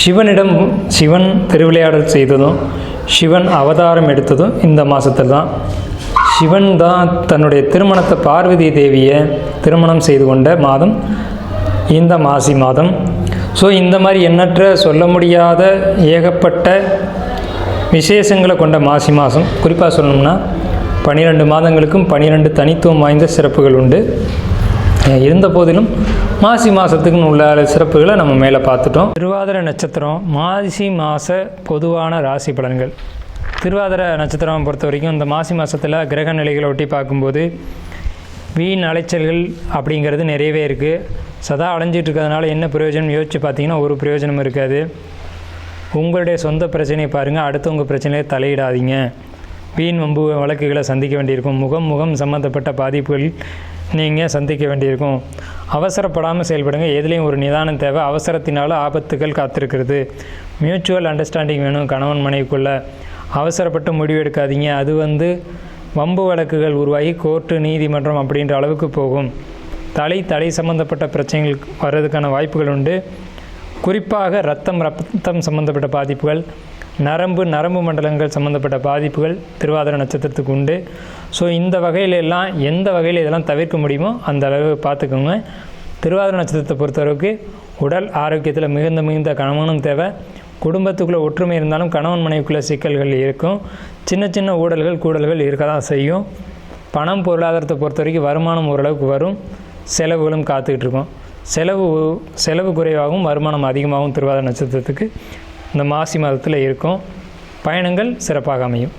சிவனிடம் சிவன் திருவிளையாடல் செய்ததும் சிவன் அவதாரம் எடுத்ததும் இந்த மாதத்தில் தான். சிவன் தான் தன்னுடைய திருமணத்தை பார்வதி தேவியை திருமணம் செய்து கொண்ட மாதம் இந்த மாசி மாதம். ஸோ இந்த மாதிரி எண்ணற்ற சொல்ல முடியாத ஏகப்பட்ட விசேஷங்களை கொண்ட மாசி மாதம். குறிப்பாக சொல்லணும்னா பன்னிரெண்டு மாதங்களுக்கும் பன்னிரெண்டு தனித்துவம் வாய்ந்த சிறப்புகள் உண்டு. இருந்த போதிலும் மாசி மாதத்துக்குன்னு உள்ள சிறப்புகளை நம்ம மேலே பார்த்துட்டோம். திருவாதிர நட்சத்திரம் மாசி மாத பொதுவான ராசி பலன்கள். திருவாதிர நட்சத்திரம் பொறுத்த வரைக்கும் இந்த மாசி மாதத்தில் கிரக நிலைகளை ஒட்டி பார்க்கும்போது வீண் அலைச்சல்கள் அப்படிங்கிறது நிறையவே இருக்குது சதா அலைஞ்சிட்டு இருக்கிறதுனால என்ன பிரயோஜனம் யோசித்து பார்த்தீங்கன்னா ஒரு பிரயோஜனம் இருக்காது. உங்களுடைய சொந்த பிரச்சனையை பாருங்கள் அடுத்தவங்க பிரச்சனையை தலையிடாதீங்க. வீண் வம்பு வழக்குகளை சந்திக்க வேண்டியிருக்கும். முகம் முகம் சம்மந்தப்பட்ட பாதிப்புகள் நீங்கள் சந்திக்க வேண்டியிருக்கும். அவசரப்படாமல் செயல்படுங்க. எதுலேயும் ஒரு நிதானம் தேவை. அவசரத்தினால ஆபத்துகள் காத்திருக்கிறது. மியூச்சுவல் அண்டர்ஸ்டாண்டிங் வேணும் கணவன் மனைவிக்குள்ள. அவசரப்பட்டு முடிவெடுக்காதீங்க அது வந்து வம்பு வழக்குகள் உருவாகி கோர்ட்டு நீதிமன்றம் அப்படின்ற அளவுக்கு போகும். தலை தலை சம்பந்தப்பட்ட பிரச்சனைகள் வர்றதுக்கான வாய்ப்புகள் உண்டு. குறிப்பாக ரத்தம் ரத்தம் சம்பந்தப்பட்ட பாதிப்புகள். நரம்பு நரம்பு மண்டலங்கள் சம்பந்தப்பட்ட பாதிப்புகள் திருவாதிர நட்சத்திரத்துக்கு உண்டு. ஸோ இந்த வகையில எல்லாம் எந்த வகையில் இதெல்லாம் தவிர்க்க முடியுமோ அந்த அளவு பார்த்துக்கோங்க. திருவாதிர நட்சத்திரத்தை பொறுத்தளவுக்கு உடல் ஆரோக்கியத்தில் மிகுந்த மிகுந்த கணவனும் தேவை. குடும்பத்துக்குள்ளே ஒற்றுமை இருந்தாலும் கணவன் மனைவிக்குள்ளே சிக்கல்கள் இருக்கும். சின்ன சின்ன ஊழல்கள் கூடல்கள் இருக்க தான் செய்யும். பணம் பொருளாதாரத்தை பொறுத்த வரைக்கும் வருமானம் ஓரளவுக்கு வரும். செலவுகளும் காத்துக்கிட்டு இருக்கும். செலவு செலவு குறைவாகவும் வருமானம் அதிகமாகவும் திருவாதிரை நட்சத்திரத்துக்கு இந்த மாசி மாதத்தில் இருக்கும். பயணங்கள் சிறப்பாக அமையும்.